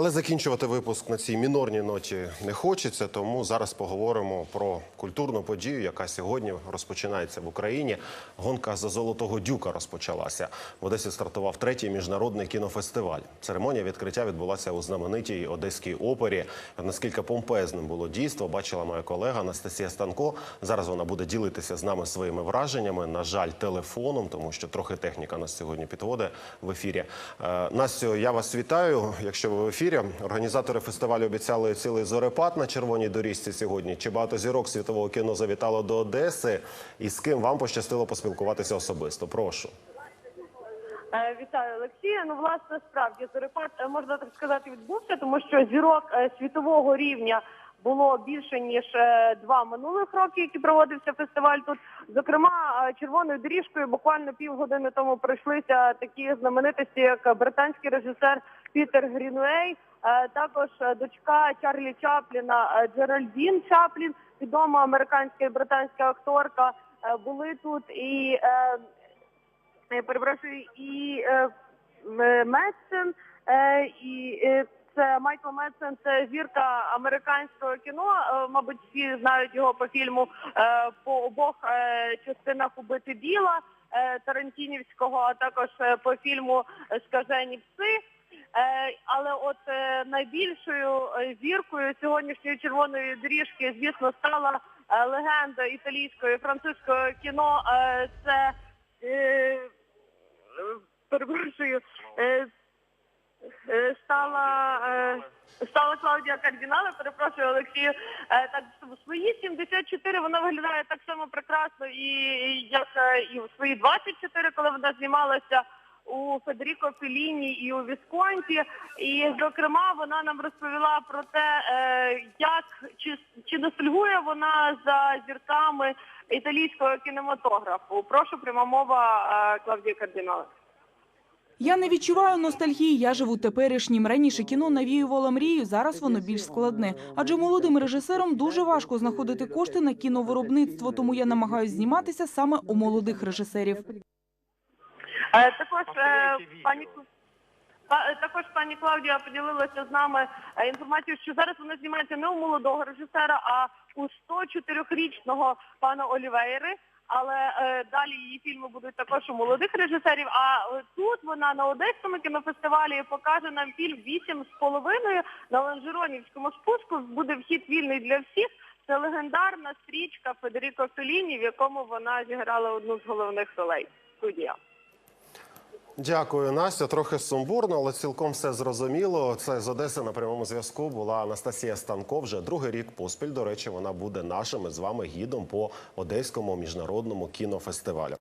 Але закінчувати випуск на цій мінорній ноті не хочеться, тому зараз поговоримо про культурну подію, яка сьогодні розпочинається в Україні. Гонка за золотого дюка розпочалася. В Одесі стартував третій міжнародний кінофестиваль. Церемонія відкриття відбулася у знаменитій одеській опері. Наскільки помпезним було дійство, бачила моя колега Анастасія Станко. Зараз вона буде ділитися з нами своїми враженнями. На жаль, телефоном, тому що трохи техніка нас сьогодні підводить в ефірі. Е, Настю, я вас вітаю. Якщо ви в ефірі, організатори фестивалю обіцяли цілий зорепад на червоній доріжці сьогодні. Чи багато зірок світового кіно завітало до Одеси? І з ким вам пощастило поспілкуватися особисто? Прошу. Е, Вітаю, Олексія. Ну, власне, справді зорепад, е, можна так сказати, відбувся, тому що зірок е, світового рівня було більше ніж два минулих роки, які проводився фестиваль тут. Зокрема, червоною доріжкою буквально півгодини тому пройшлися такі знаменитості, як британський режисер Пітер Грінвей, е, також е, дочка Чарлі Чапліна е, Джеральдін Чаплін, відома американська і британська акторка. Були тут і перепрошую, і Медсен, і це Майкл Медсен, це зірка американського кіно. Мабуть, всі знають його по фільму по обох частинах убити біла Тарантінівського, а також по фільму Скажені пси. Але от е, найбільшою е, зіркою сьогоднішньої червоної доріжки, звісно, стала е, легенда італійського і французького кіно. Це перепрошую, стала, стала Клаудія Кардінала, перепрошую Олексію. Так, в свої 74 вона виглядає так само прекрасно, і як і в свої 24, коли вона знімалася у Федеріко Феліні і у Вісконті. І, зокрема, вона нам розповіла про те, е, як чи, чи ностальгує вона за зірками італійського кінематографу. Прошу пряма мова е, Клавдії Кардинала. Я не відчуваю ностальгії. Я живу теперішнім. Раніше кіно навіювало мрію. Зараз воно більш складне. Адже молодим режисерам дуже важко знаходити кошти на кіновиробництво. Тому я намагаюся зніматися саме у молодих режисерів. Е, Також е, пані е, також пані Клавдія поділилася з нами інформацією, що зараз вона знімається не у молодого режисера, а у 104-річного пана Олівейри. Але е, далі її фільми будуть також у молодих режисерів. А е, тут вона на Одеському кінофестивалі покаже нам фільм «Вісім з половиною на Ланжеронівському спуску. Буде вхід вільний для всіх. Це легендарна стрічка Федеріко Феліні, в якому вона зіграла одну з головних ролей. Студія. Дякую, Настя. Трохи сумбурно, але цілком все зрозуміло. Це з Одеси на прямому зв'язку була Анастасія Станко. Вже другий рік поспіль. До речі, вона буде нашим з вами гідом по одеському міжнародному кінофестивалю.